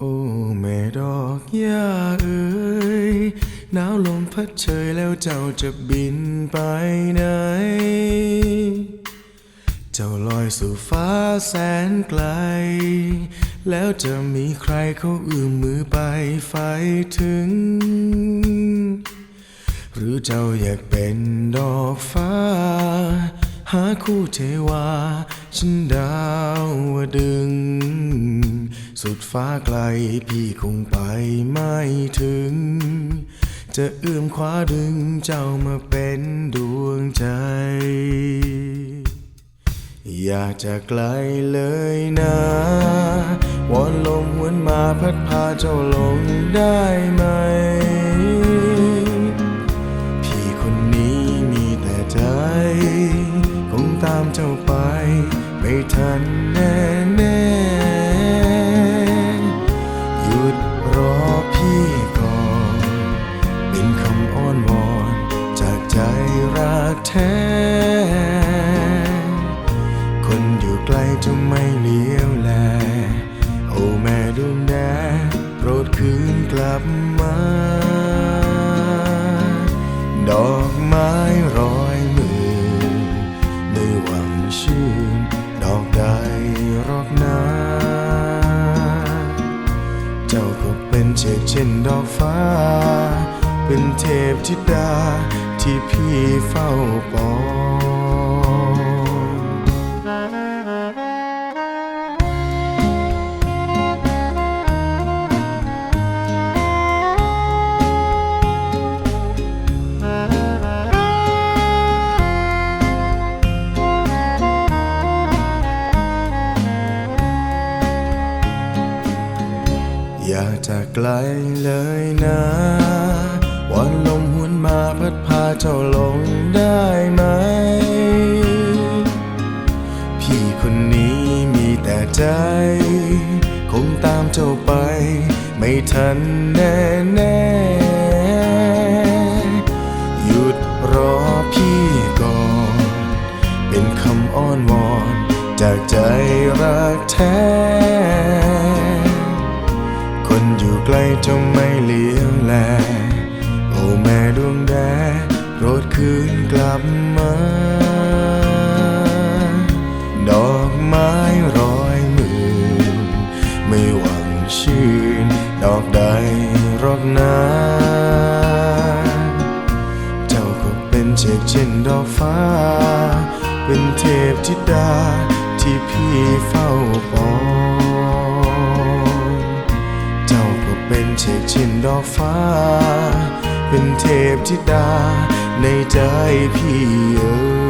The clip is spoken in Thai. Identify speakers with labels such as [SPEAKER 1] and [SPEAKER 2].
[SPEAKER 1] โอ้แม่ดอกหญ้าเอ๋ยหนาวลมพัดเชยแล้วเจ้าจะบินไปไหน เจ้าลอยสู่ฟ้าแสนไกล แล้วจะมีใครเขาเอื้อมมือไปไฟถึง หรือเจ้าอยากเป็นดอกฟ้า หาคู่เทวาฉันดาวดึง สุดฟ้าไกลพี่คงไปไม่ถึง จะเอื้อมคว้าดึงเจ้ามาเป็นดวงใจ อยากจะไกลเลยนะวอนลมหวนมาพัดพาเจ้าลงได้ไหม พี่คนนี้มีแต่ใจ คงตามเจ้าไปไม่ทันแน่ รักแท้ คนอยู่ไกลจะไม่เลี้ยวแล โอ้แม่ดวงแดโปรดคืนกลับมา ดอกไม้ร้อยมือมือหวังชื่นดอกใดรอกนาเจ้าก็เป็นเช่นเช่นดอกฟ้า เป็นเทพธิดาที่พี่เฝ้าปองอยากจะไกลเลยนะ วันลมหวนมาพัดพาเจ้าลงได้ไหม พี่คนนี้มีแต่ใจ คงตามเจ้าไป ไม่ทันแน่แน่หยุดรอพี่ก่อน เป็นคำอ้อนวอน จากใจรักแท้คนอยู่ไกล้จะไม่เลี้ยวแล แม่ดวงแดงโปรดคืนกลับมา ดอกไม้ร้อยมือไม่หวังชื่น ดอกใดรอกนาเจ้าก็เป็นเช่นเช่นดอกฟ้า เป็นเทพธิดาที่พี่เฝ้าปองเจ้าก็เป็นเช่นเช่นดอกฟ้า เป็นเทพธิดาในใจพี่เอ๋